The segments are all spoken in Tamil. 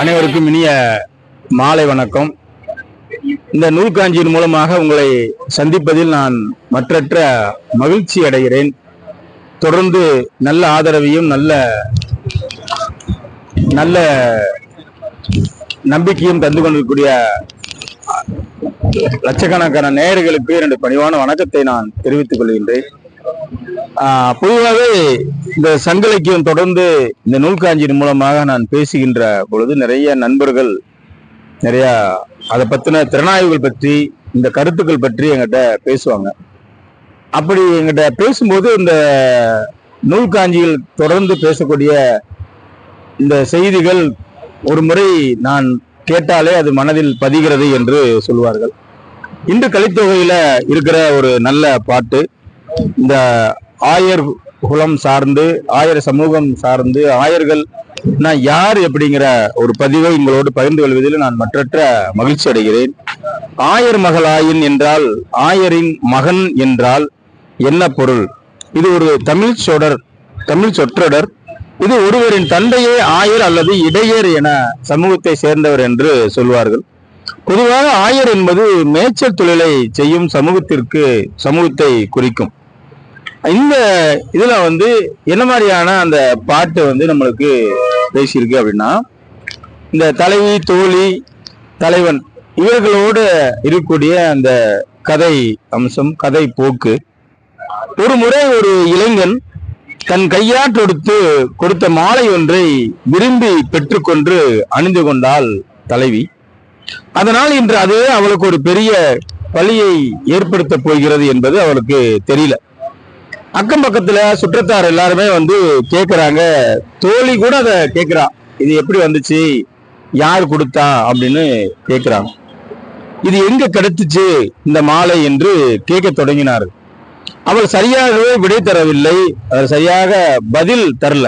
அனைவருக்கும் இனிய மாலை வணக்கம். இந்த நூல்காஞ்சியின் மூலமாக உங்களை சந்திப்பதில் நான் மற்றற்ற மகிழ்ச்சி அடைகிறேன். தொடர்ந்து நல்ல ஆதரவையும் நல்ல நல்ல நம்பிக்கையும் தந்து கொண்டிருக்கக்கூடிய லட்சக்கணக்கான நேயர்களுக்கு இரண்டு பணிவான வணக்கத்தை நான் தெரிவித்துக் கொள்கின்றேன். பொதுவாகவே இந்த சங்க இலக்கியம் தொடர்ந்து இந்த நூல்காஞ்சியின் மூலமாக நான் பேசுகின்ற பொழுது நிறைய நண்பர்கள் நிறைய அதை பத்தின திறனாய்வுகள் பற்றி இந்த கருத்துக்கள் பற்றி எங்கிட்ட பேசுவாங்க. அப்படி எங்கிட்ட பேசும்போது இந்த நூல்காஞ்சியில் தொடர்ந்து பேசக்கூடிய இந்த செய்திகள் ஒரு முறை நான் கேட்டாலே அது மனதில் பதிகிறது என்று சொல்வார்கள் இன்று கலித்தொகையில இருக்கிற ஒரு நல்ல பாட்டு இந்த ஆயர் குலம் சார்ந்து ஆயர் சமூகம் சார்ந்து ஆயர்கள் நான் யார் அப்படிங்கிற ஒரு பதிவை உங்களோடு பகிர்ந்து கொள்வதில் நான் மற்றற்ற மகிழ்ச்சி அடைகிறேன். ஆயர் மகளாயின் என்றால் ஆயரின் மகன் என்றால் என்ன பொருள்? இது ஒரு தமிழ் சொடர் தமிழ் சொற்றொடர். இது ஒருவரின் தந்தையே ஆயர் அல்லது இடையர் என சமூகத்தை சேர்ந்தவர் என்று சொல்வார்கள். பொதுவாக ஆயர் என்பது மேய்ச்சல் தொழிலை செய்யும் சமூகத்திற்கு சமூகத்தை குறிக்கும். இந்த இதுல வந்து என்ன மாதிரியான அந்த பாட்டு வந்து நம்மளுக்கு பேசியிருக்கு அப்படின்னா இந்த தலைவி தோழி தலைவன் இவர்களோடு இருக்கக்கூடிய அந்த கதை அம்சம் கதை போக்கு. ஒரு முறை ஒரு இளைஞன் தன் கையாட்டொடுத்து கொடுத்த மாலை ஒன்றை விரும்பி பெற்றுக்கொண்டு அணிந்து கொண்டாள் தலைவி. அதனால் இன்று அதுவே அவளுக்கு ஒரு பெரிய பழியை ஏற்படுத்த போகிறது என்பது அவளுக்கு தெரியல. அக்கம் பக்கத்துல சுற்றத்தார் எல்லாருமே வந்து கேக்குறாங்க. தோழி கூட அதை கேக்குறா. இது எப்படி வந்துச்சு? யார் கொடுத்தா? அப்படின்னு கேக்குறாங்க இது எங்க கிடைத்துச்சு? இந்த மாலை என்று கேட்க தொடங்கினார். அவள் சரியாகவே விடை தரவில்லை. அவர் சரியாக பதில் தரல.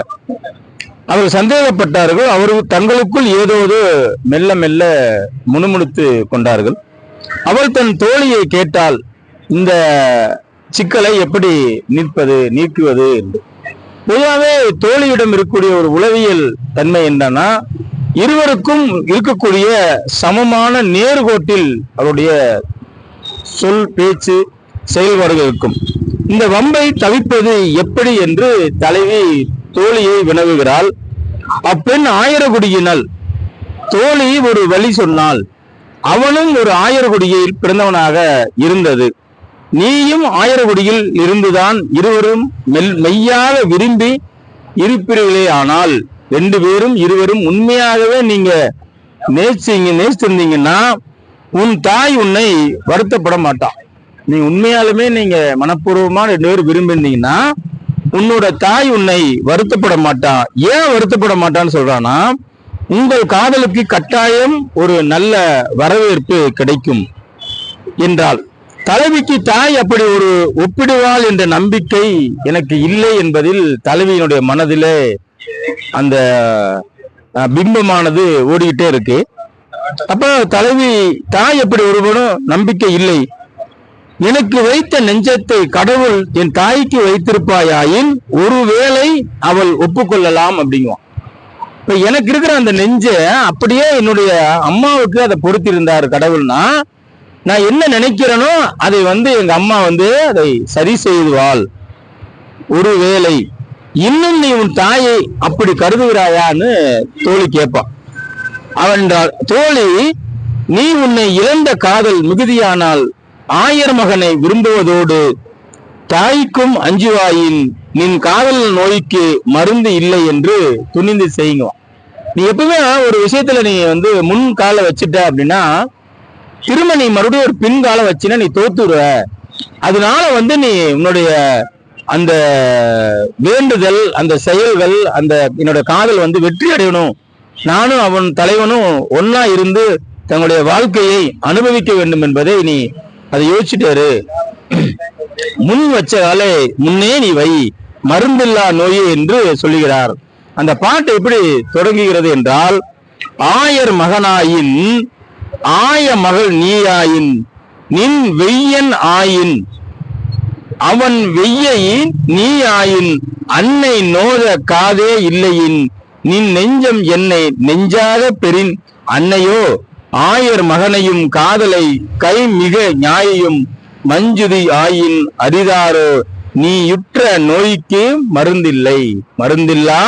அவர்கள் சந்தேகப்பட்டார்கள். அவர்கள் தங்களுக்குள் ஏதோது மெல்ல மெல்ல முணுமுணுத்து கொண்டார்கள். அவள் தன் தோழியை கேட்டால் இந்த சிக்கலை எப்படி நீட்பது நீக்குவது? என்று பொதுவாகவே தோழியிடம் இருக்கக்கூடிய ஒரு உளவியல் தன்மை என்னன்னா இருவருக்கும் இருக்கக்கூடிய சமமான நேர்கோட்டில் அவருடைய சொல் பேச்சு செயல்பாடுகள் இருக்கும். இந்த வம்பை தவிப்பது எப்படி என்று தலைவி தோழியை வினவுகிறாள். அப்பெண் ஆயிரகுடியினல் தோழி ஒரு வழி சொன்னால் அவனும் ஒரு ஆயர்குடியில் பிறந்தவனாக இருந்தது. நீயும் ஆயர்குடியில் இருந்துதான் இருவரும் மெல் மெய்யாக விரும்பி இருப்பீர்களே ஆனால் ரெண்டு பேரும் இருவரும் உண்மையாகவே நீங்க நேசிங்க நேசித்திருந்தீங்கன்னா உன் தாய் உன்னை வருத்தப்பட மாட்டான் நீ உண்மையாலுமே நீங்க மனப்பூர்வமா ரெண்டு பேரும் விரும்பியிருந்தீங்கன்னா உன்னோட தாய் உன்னை வருத்தப்பட மாட்டான் ஏன் வருத்தப்பட மாட்டான்னு சொல்றானா உங்கள் காதலுக்கு கட்டாயம் ஒரு நல்ல வரவேற்பு கிடைக்கும் என்றால். தலைவிக்கு தாய் அப்படி ஒரு ஒப்பிடுவாள் என்ற நம்பிக்கை எனக்கு இல்லை என்பதில் தலைவியினுடைய மனதிலே அந்த பிம்பமானது ஓடிக்கிட்டே இருக்கு. அப்ப தலைவி தாய் எப்படி ஒருவனும் நம்பிக்கை இல்லை. எனக்கு வைத்த நெஞ்சத்தை கடவுள் என் தாய்க்கு வைத்திருப்பாயாயின் ஒருவேளை அவள் ஒப்புக்கொள்ளலாம் அப்படிங்குவான். இப்ப எனக்கு இருக்கிற அந்த நெஞ்ச அப்படியே என்னுடைய அம்மாவுக்கு அதை பொறுத்திருந்தார் கடவுள்னா நான் என்ன நினைக்கிறேனோ அதை வந்து எங்க அம்மா வந்து அதை சரி செய்துவாள். ஒருவேளை இன்னும் நீ உன் தாயை அப்படி கருதுகிறாயான்னு தோழி கேட்பான் அவன் தோழி நீ உன்னை இழந்த காதல் மிகுதியானால் ஆயர் மகனை விரும்புவதோடு தாய்க்கும் அஞ்சுவாயின் நின் காதல் நோய்க்கு மருந்து இல்லை என்று துணிந்து செய்யுங்க. நீ எப்பவுமே ஒரு விஷயத்துல நீ வந்து முன் காலை வச்சுட்ட அப்படின்னா திரும்ப நீ மறுபடியும் ஒரு பின்காலம் காலை நீ தோத்துடுவ அதனால வந்து நீ உன்னுடைய அந்த வேண்டுதல் அந்த செயல்கள் அந்த என்னோட காதல் வந்து வெற்றி அடையணும். நானும் அவன் தலைவனும் ஒன்னா இருந்து தங்களுடைய வாழ்க்கையை அனுபவிக்க வேண்டும் என்பதை நீ அதை யோசிச்சுட்டாரு முன் வச்ச காலை முன்னே நீ வை. மருந்தில்லா நோயே என்று சொல்லுகிறார். அந்த பாட்டு எப்படி தொடங்குகிறது என்றால் ஆயர் மகனாயின் ஆய மகள் நீயாயின் நின் வெய்யன் ஆயின். அவன் வெய்யையின் நீ ஆயின் அன்னை நோத காதே இல்லையின். நின் நெஞ்சம் என்னை நெஞ்சாக பெறின். அன்னையோ ஆயர் மகனையும் காதலை கை மிக ஞாயையும். மஞ்சுதி ஆயின் அரிதாரோ நீ யுற்ற நோய்க்கு மருந்தில்லை. மருந்தில்லா?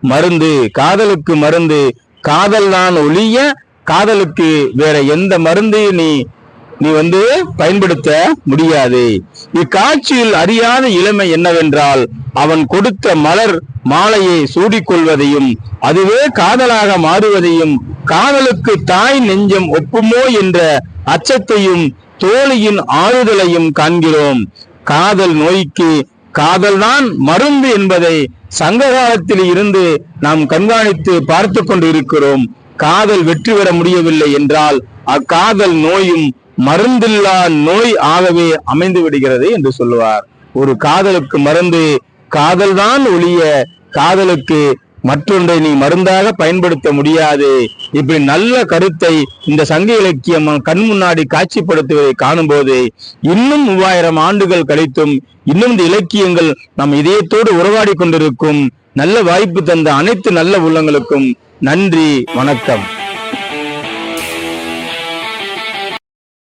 மருந்து காதலுக்கு மருந்து. காதல் தான் ஒழிய காதலுக்கு வேற எந்த மருந்தையும் நீ நீ வந்து பயன்படுத்த முடியாது. இக்காட்சியில் அறியாத இளமை என்னவென்றால் அவன் கொடுத்த மலர் மாலையை சூடிக்கொள்வதையும் அதுவே காதலாக மாறுவதையும் காதலுக்கு தாய் நெஞ்சம் ஒப்புமோ என்ற அச்சத்தையும் தோழியின் ஆறுதலையும் காண்கிறோம். காதல் நோய்க்கு காதல்தான் மருந்து என்பதை சங்ககாலத்தில் இருந்து நாம் கண்காணித்து பார்த்து கொண்டு இருக்கிறோம் காதல் வெற்றி பெற முடியவில்லை என்றால் அக்காதல் நோயும் மருந்தில்லா நோய் ஆகவே அமைந்து விடுகிறது என்று சொல்லுவார். ஒரு காதலுக்கு மருந்து காதல்தான் ஒழிய காதலுக்கு மற்றொன்றை நீ மருந்தாக பயன்படுத்த முடியாது. இப்படி நல்ல கருத்தை இந்த சங்க இலக்கியம் கண் முன்னாடி காட்சிப்படுத்துவதை காணும்போது இன்னும் மூவாயிரம் ஆண்டுகள் கழித்தும் இன்னும் இந்த இலக்கியங்கள் நம் இதயத்தோடு உறவாடி கொண்டிருக்கும் நல்ல வாய்ப்பு தந்த அனைத்து நல்ல உள்ளங்களுக்கும் நன்றி வணக்கம்.